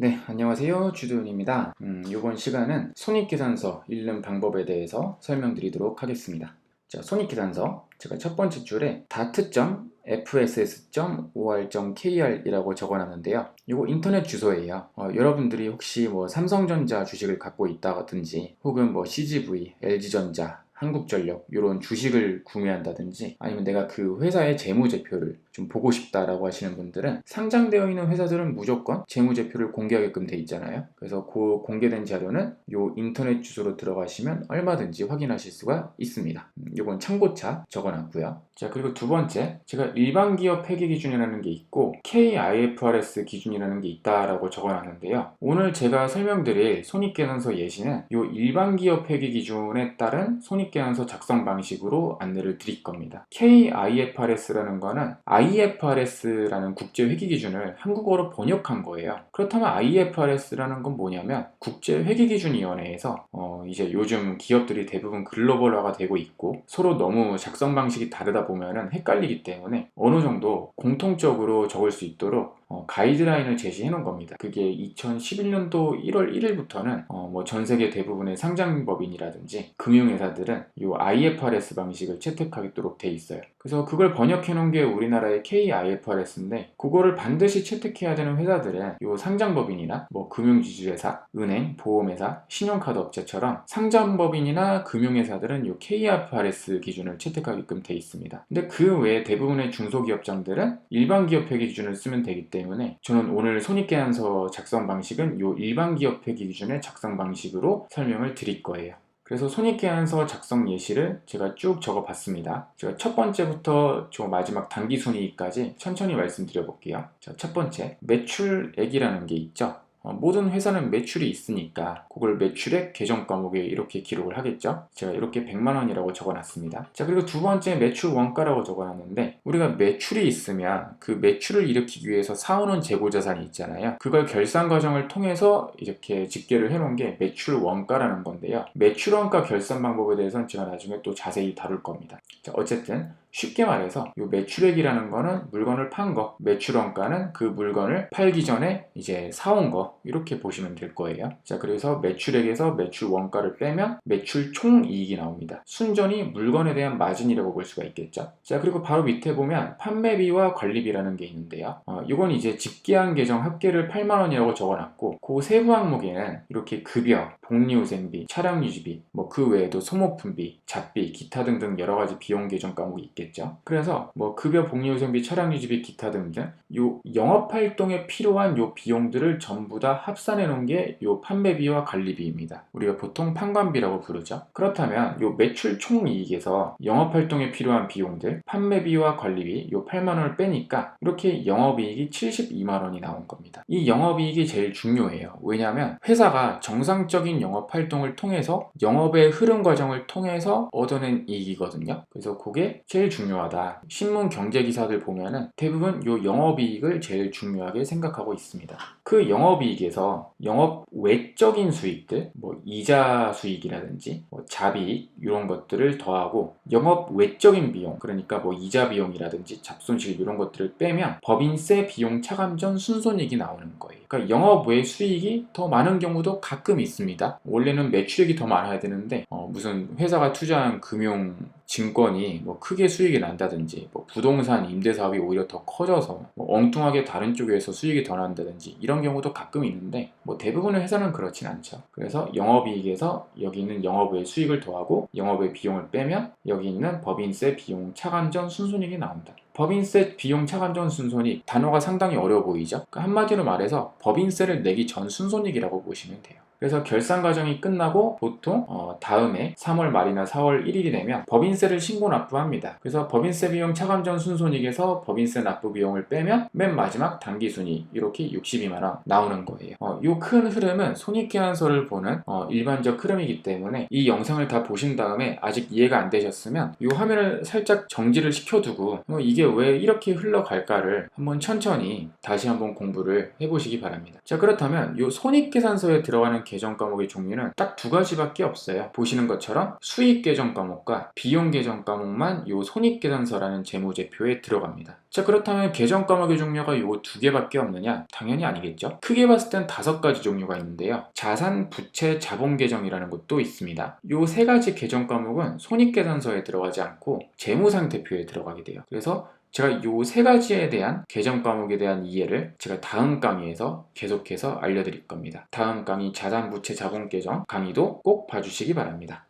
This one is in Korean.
네, 안녕하세요. 주도윤입니다. 음, 이번 시간은 손익계산서 읽는 방법에 대해서 설명드리도록 하겠습니다. 자, 손익계산서 제가 첫 번째 줄에 dart.fss.or.kr이라고 적어놨는데요. 이거 인터넷 주소예요. 어, 여러분들이 혹시 뭐 삼성전자 주식을 갖고 있다든지 혹은 뭐 CGV, LG전자 한국전력 이런 주식을 구매한다든지 아니면 내가 그 회사의 재무제표를 좀 보고 싶다라고 하시는 분들은 상장되어 있는 회사들은 무조건 재무제표를 공개하게끔 돼 있잖아요. 그래서 그 공개된 자료는 요 인터넷 주소로 들어가시면 얼마든지 확인하실 수가 있습니다. 음, 요건 참고차 적어놨고요. 자 그리고 두 번째 제가 일반 기업 회계 기준이라는 게 있고 KIFRS 기준이라는 게 있다라고 적어놨는데요. 오늘 제가 설명드릴 손익계산서 예시는 요 일반 기업 회계 기준에 따른 손익계산서 작성 방식으로 안내를 드릴 겁니다. KIFRS라는 거는 IFRS라는 국제 회계 기준을 한국어로 번역한 거예요. 그렇다면 IFRS라는 건 뭐냐면 국제 회계 기준 위원회에서 어 이제 요즘 기업들이 대부분 글로벌화가 되고 있고 서로 너무 작성 방식이 다르다 보면은 헷갈리기 때문에 어느 정도 공통적으로 적을 수 있도록 어, 가이드라인을 제시해 놓은 겁니다. 그게 2011년도 1월 1일부터는 어, 뭐전 세계 대부분의 상장법인이라든지 금융회사들은 이 IFRS 방식을 채택하도록 돼 있어요. 그래서 그걸 번역해 놓은 게 우리나라의 KIFRS인데 그거를 반드시 채택해야 되는 회사들은 이 상장법인이나 뭐 금융지주회사, 은행, 보험회사, 신용카드 업체처럼 상장법인이나 금융회사들은 이 KIFRS 기준을 채택하게끔 돼 있습니다. 근데 그 외에 대부분의 중소기업장들은 일반 기업 회계 기준을 쓰면 되기 때문에 저는 오늘 손익계산서 작성 방식은 이 일반 기업 회계 기준의 작성 방식으로 설명을 드릴 거예요. 그래서 손익계산서 작성 예시를 제가 쭉 적어봤습니다. 제가 첫 번째부터 저 마지막 단기 순이익까지 천천히 말씀드려 볼게요. 자, 첫 번째 매출액이라는 게 있죠. 어, 모든 회사는 매출이 있으니까 그걸 매출액 계정 과목에 이렇게 기록을 하겠죠. 제가 이렇게 100만 원이라고 적어놨습니다. 자 그리고 두 번째 매출 원가라고 적어놨는데 우리가 매출이 있으면 그 매출을 일으키기 위해서 사오는 재고 자산이 있잖아요. 그걸 결산 과정을 통해서 이렇게 집계를 해놓은 게 매출 원가라는 건데요. 매출 원가 결산 방법에 대해서는 제가 나중에 또 자세히 다룰 겁니다. 자 어쨌든 쉽게 말해서 이 매출액이라는 거는 물건을 판 거, 매출원가는 그 물건을 팔기 전에 이제 사온 거 이렇게 보시면 될 거예요. 자, 그래서 매출액에서 매출 원가를 빼면 매출 총 이익이 나옵니다. 순전히 물건에 대한 마진이라고 볼 수가 있겠죠. 자, 그리고 바로 밑에 보면 판매비와 관리비라는 게 있는데요. 어, 이건 이제 집계한 계정 합계를 8만 원이라고 적어놨고 그 세부 항목에는 이렇게 급여, 복리후생비, 차량 유지비, 뭐 그 외에도 소모품비, 잡비, 기타 등등 여러 가지 비용 계정 과목이 있겠죠. 그래서 뭐 급여, 복리후생비, 차량 유지비, 기타 등등 요 영업 활동에 필요한 요 비용들을 전부 다 합산해 놓은 게 요 판매비와 관리비입니다. 우리가 보통 판관비라고 부르죠. 그렇다면 요 매출 총이익에서 영업 활동에 필요한 비용들, 판매비와 관리비 요 8만 원을 빼니까 이렇게 영업이익이 72만 원이 나온 겁니다. 이 영업이익이 제일 중요해요. 왜냐하면 회사가 정상적인 영업 활동을 통해서 영업의 흐름 과정을 통해서 얻어낸 이익이거든요. 그래서 그게 제일 중요하다. 신문 경제 기사들 보면은 대부분 요 영업이익을 제일 중요하게 생각하고 있습니다. 그 영업이익 에서 영업 외적인 수익들, 뭐 이자 수익이라든지 뭐 자비 이런 것들을 더하고 영업 외적인 비용, 그러니까 뭐 이자 비용이라든지 잡손실 이런 것들을 빼면 법인세 비용 차감 전 순손익이 나오는 거예요. 그러니까 영업 외 수익이 더 많은 경우도 가끔 있습니다. 원래는 매출액이 더 많아야 되는데 어, 무슨 회사가 투자한 금융 증권이 뭐 크게 수익이 난다든지 뭐 부동산 임대 사업이 오히려 더 커져서 뭐 엉뚱하게 다른 쪽에서 수익이 더 난다든지 이런 경우도 가끔 있는데 뭐 대부분의 회사는 그렇진 않죠. 그래서 영업이익에서 여기 있는 영업외 수익을 더하고 영업외 비용을 빼면 여기 있는 법인세 비용 차감 전 순손익이 나온다. 법인세 비용 차감 전 순손익 단어가 상당히 어려워 보이죠? 그러니까 한마디로 말해서 법인세를 내기 전 순손익이라고 보시면 돼요. 그래서 결산 과정이 끝나고 보통 어, 다음에 3월 말이나 4월 1일이 되면 법인세를 신고 납부합니다. 그래서 법인세 비용 차감 전 순손익에서 법인세 납부 비용을 빼면 맨 마지막 단기 순이익 이렇게 62만 원 나오는 거예요. 어, 이큰 흐름은 손익계산서를 보는 어, 일반적 흐름이기 때문에 이 영상을 다 보신 다음에 아직 이해가 안 되셨으면 이 화면을 살짝 정지를 시켜두고 어, 이게 왜 이렇게 흘러갈까를 한번 천천히 다시 한번 공부를 해보시기 바랍니다. 자 그렇다면 이 손익계산서에 들어가는 계정 과목의 종류는 딱 두 가지밖에 없어요. 보시는 것처럼 수익 계정 과목과 비용 계정 과목만 요 손익계산서라는 재무제표에 들어갑니다. 자 그렇다면 계정 과목의 종류가 요 두 개밖에 없느냐? 당연히 아니겠죠. 크게 봤을 땐 다섯 가지 종류가 있는데요. 자산, 부채, 자본 계정이라는 것도 있습니다. 요 세 가지 계정 과목은 손익계산서에 들어가지 않고 재무상태표에 들어가게 돼요. 그래서 제가 요 세 가지에 대한 계정 과목에 대한 이해를 제가 다음 강의에서 계속해서 알려드릴 겁니다. 다음 강의 자산, 부채, 자본 계정 강의도 꼭 봐주시기 바랍니다.